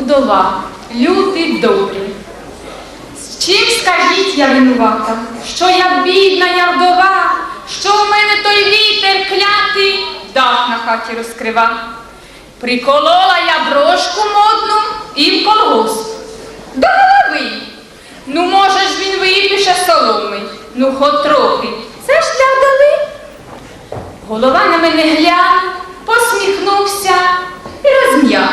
Удова, люди добрі. З чим скажіть я винувата, що я бідна, я вдова, що в мене той вітер клятий дах на хаті розкрива. Приколола я брошку модну і в колгосп. До голови. Ну, може ж він випише соломи, ну хо трохи. Це ж для вдови. Голова на мене гляне, посміхнувся і розм'яв.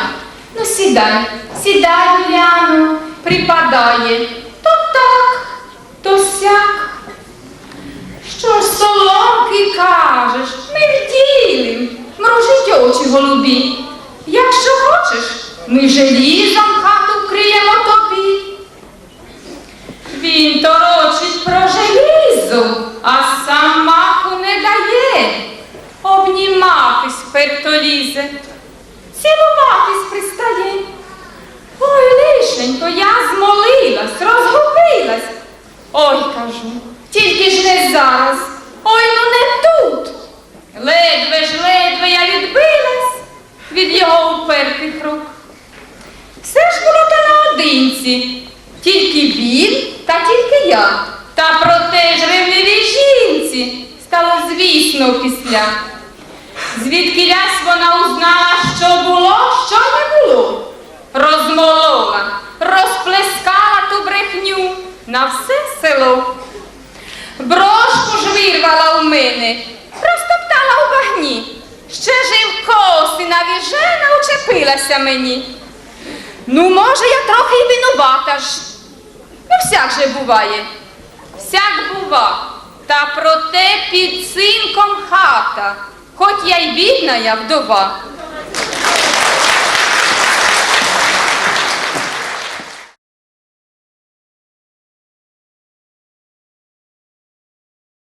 Ну, сідай, сідай, Юліано, припадає. То так, то сяк. Що ж соломки кажеш, ми вділим, мружить очі голубі. Якщо хочеш, ми желізом хату вкриємо тобі. Він торочить про желізо, а сам маху не дає. Обніматись вперто лізе, цілуватись лишенько, я змолилась, розгубилась. Ой, кажу, тільки ж не зараз. Ой, ну не тут. Ледве ж, ледве я відбилась від його упертих рук. Все ж було то наодинці, тільки він та тільки я. Та про те ж ревнивій жінці стало звісно після. Звідки лясь вона узнала, що було, що не було. Розмолола, розплескала ту брехню на все село. Брошку ж вирвала у мене, розтоптала у багні. Ще жив коси навіжена учепилася мені. Ну, може, я трохи й винувата ж. Ну, всяк же буває. Всяк бува. Та проте під цинком хата. Хоч я й бідна, я вдова,